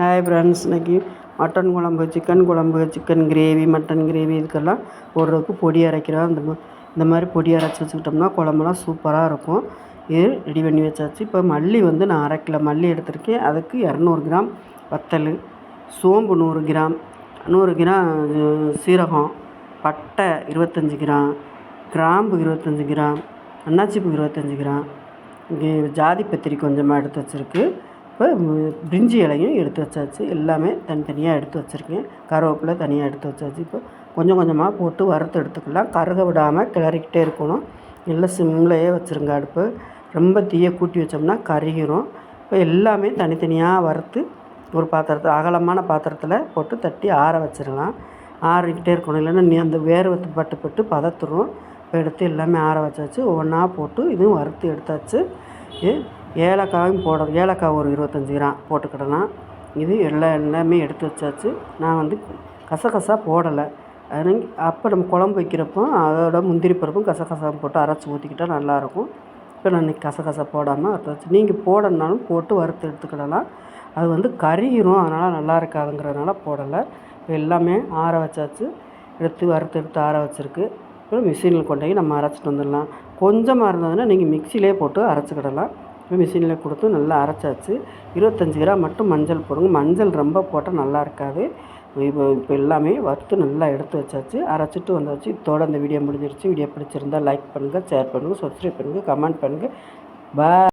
Hi friends இன்றைக்கி mutton குழம்பு chicken குழம்பு சிக்கன் கிரேவி மட்டன் கிரேவி இதுக்கெல்லாம் போடுறதுக்கு பொடி அரைக்கிறோம் இந்த இந்த மாதிரி பொடி அரைச்சி வச்சுக்கிட்டோம்னா குழம்புலாம் சூப்பராக இருக்கும். இது ரெடி பண்ணி வச்சாச்சு. இப்போ மல்லி வந்து நான் அரை கிலோ மல்லி எடுத்திருக்கேன். அதுக்கு இரநூறு கிராம் வத்தல் சோம்பு நூறு கிராம் நூறு கிராம் இது சீரகம் பட்டை இருபத்தஞ்சி கிராம் கிராம்பு இருபத்தஞ்சி கிராம் அன்னாச்சிப்பூ இருபத்தஞ்சி கிராம் இங்கே ஜாதி பத்திரி கொஞ்சமாக எடுத்து வச்சுருக்கு. இப்போ பிரிஞ்சி இலையும் எடுத்து வச்சாச்சு. எல்லாமே தனித்தனியாக எடுத்து வச்சுருக்கேன். கருவேப்பிலை தனியாக எடுத்து வச்சாச்சு. இப்போ கொஞ்சம் கொஞ்சமாக போட்டு வறுத்து எடுத்துக்கலாம். கருக விடாமல் கிளறிக்கிட்டே இருக்கணும். எல்லாம் சிம்லையே வச்சுருங்க அடுப்பு. ரொம்ப தீயை கூட்டி வச்சோம்னா கருகிரும். இப்போ எல்லாமே தனித்தனியாக வறுத்து ஒரு பாத்திரத்தில் அகலமான பாத்திரத்தில் போட்டு தட்டி ஆற வச்சிடலாம். ஆறிக்கிட்டே இருக்கணும். இல்லைன்னா நீ அந்த வேர்வை பட்டு பட்டு பதத்துரும். இப்போ எடுத்து எல்லாமே ஆற வச்சாச்சு. ஒவ்வொன்றா போட்டு இதுவும் வறுத்து எடுத்தாச்சு. இது ஏலக்காயும் போட ஏலக்காய் ஒரு இருபத்தஞ்சி கிராம் போட்டுக்கிடலாம். இது எல்லா எல்லாமே எடுத்து வச்சாச்சு. நான் வந்து கசகசா போடலை. அதனால் அப்போ நம்ம குழம்பு வைக்கிறப்போ அதோட முந்திரி பருப்பும் கசகசா போட்டு அரைச்சி ஊற்றிக்கிட்டா நல்லாயிருக்கும். இப்போ நான் இன்றைக்கி கசகசா போடாமல் வறுத்து வச்சு நீங்கள் போடணுனாலும் போட்டு வறுத்து எடுத்துக்கிடலாம். அது வந்து கறியிரும் அதனால் நல்லா இருக்காதுங்கிறதுனால போடலை. இப்போ எல்லாமே ஆற வச்சாச்சு. எடுத்து வறுத்து எடுத்து ஆற வச்சுருக்கு. அப்புறம் மிஷினில் கொண்டு போய் நம்ம அரைச்சிட்டு வந்துடலாம். கொஞ்சமாக இருந்ததுன்னா நீங்கள் மிக்சிலே போட்டு அரைச்சிக்கிடலாம். மிஷினில் கொடுத்து நல்லா அரைச்சாச்சு. இருபத்தஞ்சி கிராம் மட்டும் மஞ்சள் போடுங்க. மஞ்சள் ரொம்ப போட்டால் நல்லா இருக்காது. இப்போ இப்போ எல்லாமே வறுத்து நல்லா எடுத்து வச்சாச்சு. அரைச்சிட்டு வந்தாச்சு. இதோட அந்த வீடியோ முடிஞ்சிருச்சு. வீடியோ பிடிச்சிருந்தா லைக் பண்ணுங்கள் ஷேர் பண்ணுங்கள் சப்ஸ்கிரைப் பண்ணுங்கள் கமெண்ட் பண்ணுங்கள் பாய்